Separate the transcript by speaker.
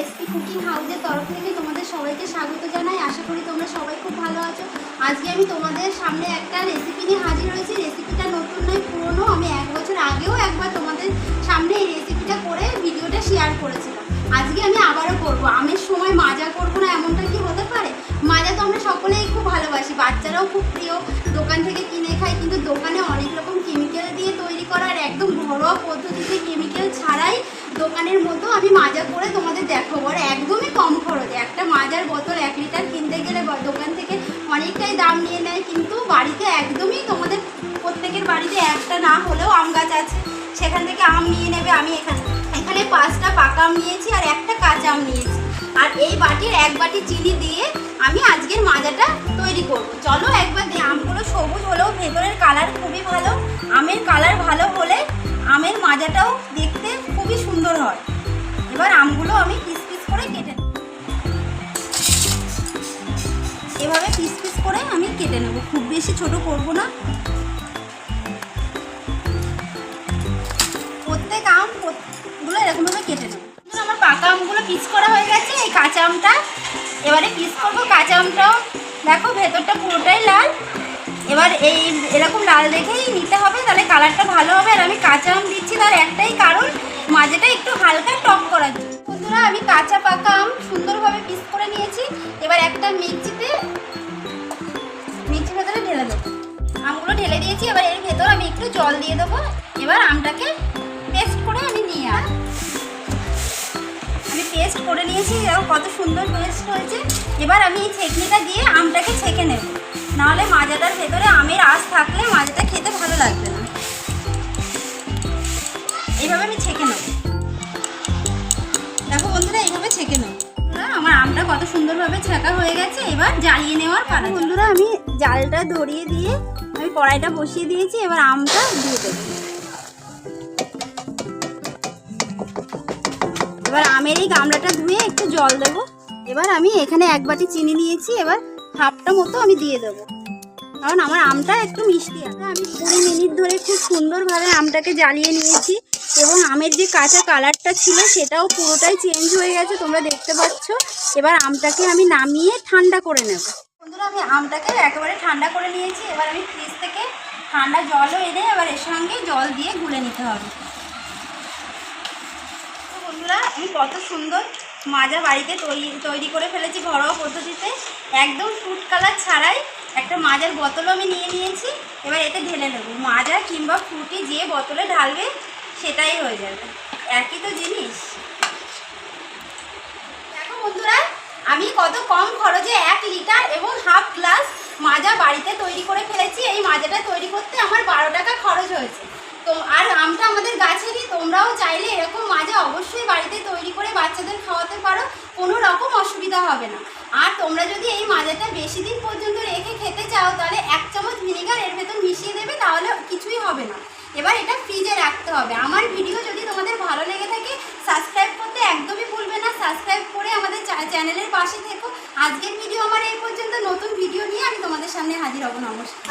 Speaker 1: SP cooking হাউসের তরফ থেকে তোমাদের সবাইকে স্বাগত জানাই। আশা করি তোমরা সবাই খুব ভালো আছো। আজকে আমি তোমাদের সামনে একটা রেসিপি নিয়ে হাজির হয়েছি। রেসিপিটা নতুন নয়, পুরনো। আমি এক বছর আগেও একবার তোমাদের সামনে এই রেসিপিটা করে ভিডিওটা শেয়ার করেছিলাম। আজকে আমি আবারও করব। আমের সময় মাজা করব না এমনটা কি হতে পারে? মাজা তো আমরা সকলেই খুব ভালোবাসি। বাচ্চারাও খুব প্রিয়। দোকান থেকে কিনে খাই। কিন্তু দোকানে অনেক রকম কেমিক্যাল দিয়ে তৈরি করা আর একদম ঘরোয়া পদ্ধতিতে কেমিক্যাল ছাড়াই দোকানের মতো আমি মাজা করে তোমাদের দেখাবো। আর একদমই কম খরচে। একটা মাজার বোতল এক লিটার কিনতে গেলে দোকান থেকে অনেকটাই দাম নিয়ে নেয়, কিন্তু বাড়িতে একদমই তোমাদের প্রত্যেকের বাড়িতে একটা না হলেও আম গাছ আছে। সেখান থেকে আম নিয়ে নেবে, আমি এখানে। এখানে পাঁচটা পাকা আম নিয়েছি আর একটা কাঁচা আম নিয়েছি। আর এই বাটির এক বাটি চিনি দিয়ে আমি আজকের মাজাটা তৈরি করব। চলো একবার আমগুলো সবুজ হলেও ভেতরের কালার খুবই ভালো। আমের কালার ভালো হলে আমের মাজাটাও এবার আমগুলো আমি পিস পিস করে কেটে। এভাবে পিস পিস করে আমি কেটে নেব। খুব বেশি ছোট করব না। প্রত্যেক আমগুলো এরকমভাবে কেটে নেব। আমার পাকা আমগুলো পিস করা হয়ে গেছে, এই কাঁচা আমটা। এবারে পিস করব কাঁচা আমটাও। দেখো ভেতরটা পুরোটাই লাল। এবার এই এরকম লাল দেখেই নিতে হবে, তাহলে কালারটা ভালো হবে। আর আমি কাঁচা আম দিচ্ছি, তার একটাই কারণ, মাঝেটা আমি কাঁচা পাকা আম সুন্দরভাবে পিস করে নিয়েছি। এবার একটা মিক্সিতে, মিক্সির ভেতরে ঢেলে দেবো। আমগুলো ঢেলে দিয়েছি, এবার এর ভেতর আমি একটু জল দিয়ে দেবো। এবার আমটাকে পেস্ট করে আমি নিয়ে আস আমি পেস্ট করে নিয়েছি, দেখো কত সুন্দর পেস্ট হয়েছে। এবার আমি এই ছেঁকনিটা দিয়ে আমটাকে ছেঁকে নেব। নাহলে মাজাটার ভেতরে আমের আঁশ থাকলে মাজাটা খেতে ভালো লাগবে না। এইভাবে আমি ছেঁকে নেব। ছেঁকে বন্ধুরা, আমার আমটা কত সুন্দরভাবে ছেঁকা হয়ে গেছে এবার জ্বালিয়ে নেওয়ার পালা। বন্ধুরা আমি জালটা ধরিয়ে দিয়ে আমি কড়াইটা বসিয়ে দিয়েছি এবার আমটা দিয়ে দেবো। এবার আমের এই গামলাটা ধুয়ে একটু জল দেবো। এবার আমি এখানে এক বাটি চিনি নিয়েছি এবার হাফটা মতো আমি দিয়ে দেবো। কারণ আমার আমটা একটু মিষ্টি আছে। আমি কুড়ি মিনিট ধরে খুব সুন্দরভাবে আমটাকে জ্বালিয়ে নিয়েছি। এবং আমের যে কাঁচা কালারটা ছিল সেটাও পুরোটাই চেঞ্জ হয়ে গেছে, তোমরা দেখতে পাচ্ছ। এবার আমটাকে আমি নামিয়ে ঠান্ডা করে নেব। বন্ধুরা, আমি আমটাকে একেবারে ঠান্ডা করে নিয়েছি। এবার আমি ফ্রিজ থেকে ঠান্ডা জলও এনে এবার এর সঙ্গে জল দিয়ে গুলে নিতে হবে। বন্ধুরা, আমি কত সুন্দর মাজা বাড়িতে তৈরি তৈরি করে ফেলেছি ঘরোয়া পদ্ধতিতে। একদম ফুড কালার ছাড়াই একটা মাজার বোতলও আমি নিয়ে নিয়েছি। এবার এতে ঢেলে নেব। মাজা কিংবা ফুটি যে বোতলে ঢালবে সেটাই হয়ে যাবে। একই তো জিনিস। দেখো বন্ধুরা, আমি কত কম খরচে এক লিটার এবং হাফ গ্লাস মাজা বাড়িতে তৈরি করে ফেলেছি। এই মাজাটা তৈরি করতে আমার বারো টাকা খরচ হয়েছে। তো, আর আমটা আমাদের গাছেরই। তোমরাও চাইলে এরকম মাজা অবশ্যই বাড়িতে তৈরি করে বাচ্চাদের খাওয়াতে পারো। কোনো রকম অসুবিধা হবে না। আর তোমরা যদি এই মাজাটা বেশি দিন পর্যন্ত রেখে খেতে চাও, তাহলে এক চামচ ভিনেগার এর ভেতর মিশিয়ে দেবে, তাহলে কিছুই হবে না। এবার এটা ফ্রিজে রাখতে হবে। আর চ্যানেলের পাশে থেকো। আজকের ভিডিও আমার এই পর্যন্ত। নতুন ভিডিও নিয়ে আমি তোমাদের সামনে হাজির হব। নমস্কার।